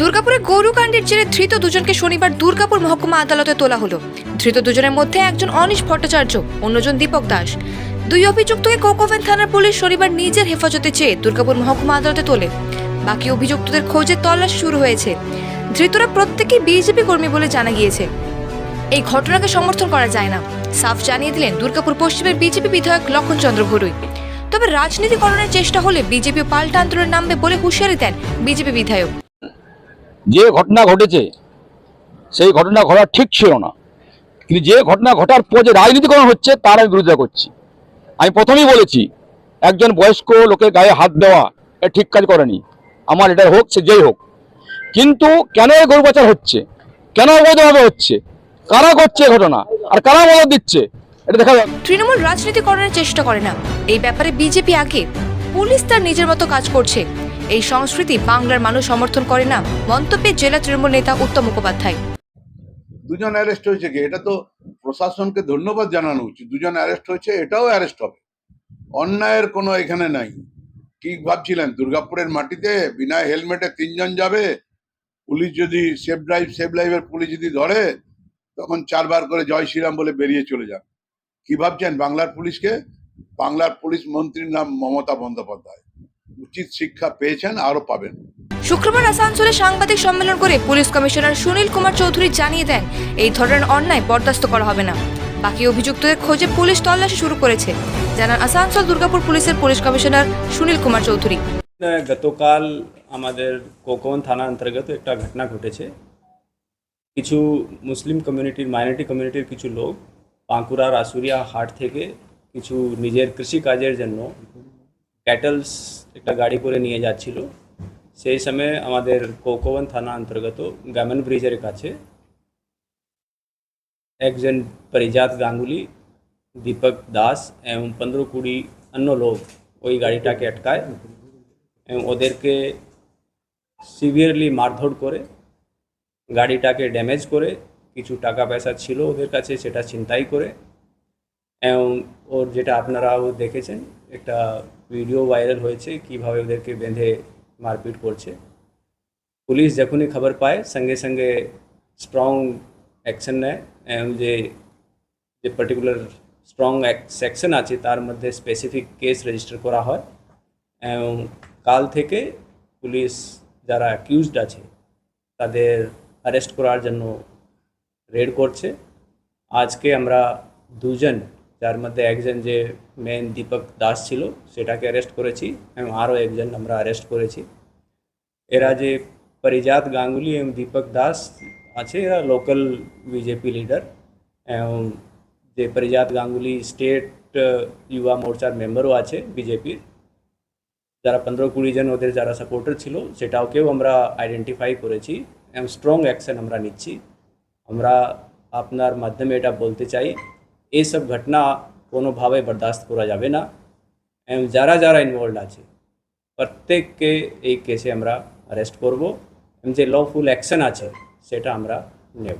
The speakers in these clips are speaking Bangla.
দুর্গাপুরে গৌরকাণ্ডের জেরে ধৃত দুজনকে শনিবার দুর্গাপুর মহকুমা আদালতে তোলা হলো। ধৃত দুজনের মধ্যে একজন অনিশ ভট্টাচার্য, অন্যজন দীপক দাস। দুই অভিযুক্তকে কোকোভেন থানার পুলিশ শনিবার নিজের হেফাজতে চেয়ে দুর্গাপুর মহকুমা আদালতে তোলে। বাকি অভিযুক্তদের খোঁজে তল্লাশ শুরু হয়েছে। ধৃতরা প্রত্যেকেই বিজেপি কর্মী বলে জানা গিয়েছে। এই ঘটনাকে সমর্থন করা যায় না। সাফ জানিয়ে দিলেন দুর্গাপুর পশ্চিমের বিজেপি বিধায়ক লক্ষণ চন্দ্র ভরুই। তবে রাজনীতিকরণের চেষ্টা হলে বিজেপি পাল্টা আন্দোলন নামবে বলে হুঁশিয়ারি দেন বিজেপি বিধায়ক। যে ঘটনা ঘটেছে, সেই ঘটনা ঘটা ঠিক ছিল না। কিন্তু যে ঘটনা ঘটার পর যে রাজনীতিকরণ হচ্ছে, তার আমি বিরোধিতা করছি। আমি প্রথমেই বলেছি, একজন বয়স্ক লোকের গায়ে হাত দেওয়া এটা ঠিক কাজ করেনি। আমার এটা হোক, সে যেই হোক। কিন্তু কেন এই গরু পাচার হচ্ছে? কেন অবৈধভাবে হচ্ছে? কারা করছে ঘটনা? আর কারা মদত দিচ্ছে? এটা দেখা যাক। তৃণমূল রাজনীতিকরণের চেষ্টা করে না। এই ব্যাপারে বিজেপি আগে। পুলিশ তার নিজের মতো কাজ করছে। এই সংস্কৃতি বাংলার মানুষ সমর্থন করে না, মন্তব্যে জেলা তৃণমূল নেতা উত্তম মুখোপাধ্যায়। দুজন অ্যারেস্ট হয়েছে কি? এটা তো প্রশাসনকে ধন্যবাদ জানানো উচিত। দুজন অ্যারেস্ট হয়েছে, এটাও অ্যারেস্ট হবে। অন্যায়ের কোনো এখানে নাই। কি ভাবছিলেন, দুর্গাপুরের মাটিতে বিনা হেলমেটে তিনজন যাবে, পুলিশ যদি সেফ ড্রাইভ সেফ ড্রাইভের পুলিশ যদি ধরে, তখন চারবার করে জয় শ্রীরাম বলে বেরিয়ে চলে যান। কি ভাবছেন বাংলার পুলিশকে? বাংলার পুলিশ মন্ত্রীর নাম মমতা বন্দ্যোপাধ্যায়। উচিত শিক্ষা পেয়েছেন আরও পাবেন। শুক্রবার আসানসোলে সাংবাদিক সম্মেলন করে পুলিশ কমিশনার সুনীল কুমার চৌধুরী জানিয়ে দেন এই ধরনের অন্যায় বরদাস্ত করা হবে না। বাকি অভিযুক্তদের খোঁজে পুলিশ তল্লাশি শুরু করেছে জানান আসানসোল দুর্গাপুর পুলিশের পুলিশ কমিশনার সুনীল কুমার চৌধুরী। গতকাল আমাদের কোকন থানা অন্তর্গত একটা ঘটনা ঘটেছে। কিছু মুসলিম কমিউনিটির মাইনরিটি কমিউনিটির কিছু লোক বাঁকুড়ার আশুরিয়া হাট থেকে কিছু নিজের কৃষি কাজের জন্য ক্যাটেলস একটা গাড়ি করে নিয়ে যাচ্ছিল। সেই সময় আমাদের কোকোবন থানা অন্তর্গত গামন ব্রিজের কাছে একজন পরিজাত গাঙ্গুলি, দীপক দাস এবং পনেরো কুড়ি অন্য লোক ওই গাড়িটাকে আটকায় এবং ওদেরকে সিভিয়ারলি মারধর করে গাড়িটাকে ড্যামেজ করে, কিছু টাকা পয়সা ছিল ওদের কাছে, সেটা ছিনতাই করে এবং ওর যেটা আপনারাও দেখেছেন একটা ভিডিও ভাইরাল হয়েছে, কীভাবে ওদেরকে বেঁধে মারপিট করছে। পুলিশ যখনই খবর পায়, সঙ্গে সঙ্গে স্ট্রং অ্যাকশন নেয় যে যে পার্টিকুলার স্ট্রং সেকশন আছে, তার মধ্যে স্পেসিফিক কেস রেজিস্টার করা হয়। এবং কাল থেকে পুলিশ যারা অ্যাকিউজড আছে, তাদের অ্যারেস্ট করার জন্য রেড করছে। আজকে আমরা দুজন যার মধ্যে একজন যে মেন দীপক দাস ছিল, সেটাকে অ্যারেস্ট করেছি এবং আরও একজন আমরা অ্যারেস্ট করেছি। এরা যে পরিজাত গাঙ্গুলি এবং দীপক দাস আছে, এরা লোকাল বিজেপি লিডার এবং যে পরিজাত গাঙ্গুলি স্টেট যুবা মোর্চার মেম্বারও আছে বিজেপির যারা পনেরো কুড়ি জন ওদের যারা সাপোর্টার ছিল, সেটাকেও আমরা আইডেন্টিফাই করেছি এবং স্ট্রং অ্যাকশন আমরা নিচ্ছি। আমরা আপনার মাধ্যমে এটা বলতে চাই। এইসব ঘটনা কোনোভাবে বরদাস্ত করা যাবে না। এবং যারা যারা ইনভলভ আছে, প্রত্যেককে এই কেসে আমরা অ্যারেস্ট করব। এবং যে লফুল অ্যাকশন আছে, সেটা আমরা নেব।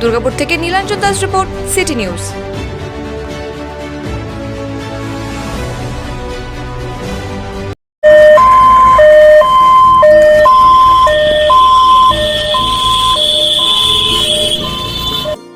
দুর্গাপুর থেকে Nilanjan Das report City News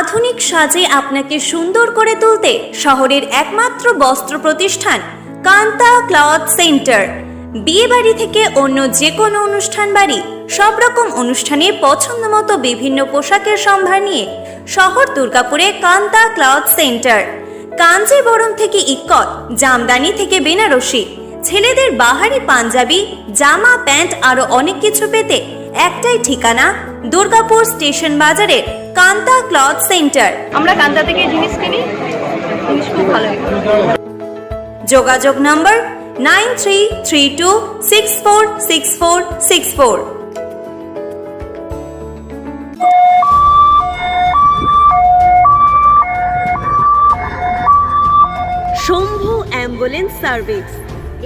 আধুনিক সাজে আপনাকে সুন্দর করে তুলতে শহরের একমাত্র বস্ত্র প্রতিষ্ঠান কান্তা ক্লথ সেন্টার। বিয়ে বাড়ি থেকে অন্য যে কোনো অনুষ্ঠান বাড়ি, সব রকম অনুষ্ঠানে পছন্দ মতো বিভিন্ন পোশাকের সম্ভার নিয়ে শহর দুর্গাপুরে কান্তা ক্লথ সেন্টার। কাঞ্জিবরম থেকে ইক্কত, জামদানি থেকে বেনারসি। ছেলেদের বাহারি পাঞ্জাবি, জামা, প্যান্ট আরও অনেক কিছু পেতে একটাই ঠিকানা দুর্গাপুর স্টেশন বাজারের কান্তা ক্লথ সেন্টার। আমরা কান্তা থেকে জিনিস কিনি জিনিস খুব ভালো যোগাযোগ number nine three three two six four six four six four. Shambhu ambulance service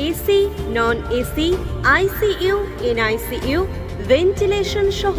AC non AC ICU NICU ventilation সহ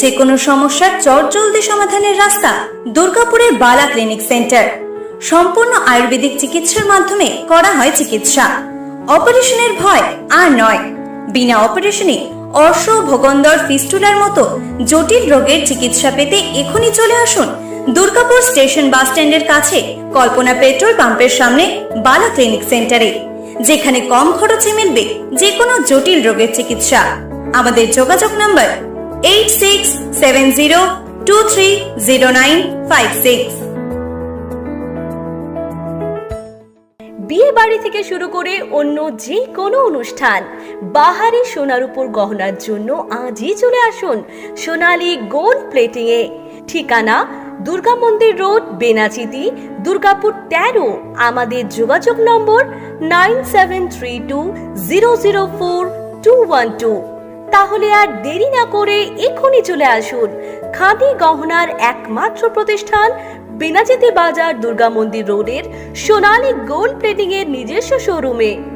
যে কোনো সমস্যার চটজলদি সমাধানের রাস্তা দুর্গাপুরের বালা ক্লিনিক সেন্টার। সম্পূর্ণ আয়ুর্বেদিক চিকিৎসার মাধ্যমে করা হয় চিকিৎসা। অপারেশনের ভয় আর নয়। বিনা অপারেশনে অর্শ ভোগন্দর ফিস্টুলার মতো জটিল রোগের চিকিৎসা পেতে এখনই চলে আসুন দুর্গাপুর স্টেশন বাস স্ট্যান্ডের কাছে কল্পনা পেট্রোল পাম্পের সামনে বালা ক্লিনিক সেন্টারে, যেখানে কম খরচে মিলবে যে কোনো জটিল রোগের চিকিৎসা। আমাদের যোগাযোগ number eight six seven zero two three zero nine five six বিয়ে বাড়ি থেকে শুরু করে অন্য যে কোনো অনুষ্ঠান, বাহারি সোনার উপর গহনার জন্য আজই চলে আসুন সোনালী গোল্ড প্লেটিং এ। ঠিকানা দুর্গা মন্দির রোড, বেনাচিতি, দুর্গাপুর তেরো। আমাদের যোগাযোগ number nine seven three two zero zero four two one two. তাহলে আর দেরি না করে এক্ষুনি চলে আসুন। খাদি গহনার একমাত্র প্রতিষ্ঠান বেনাচিতি বাজার দুর্গা মন্দির রোডের সোনালী গোল্ড প্লেটিং এর নিজস্ব শোরুমে।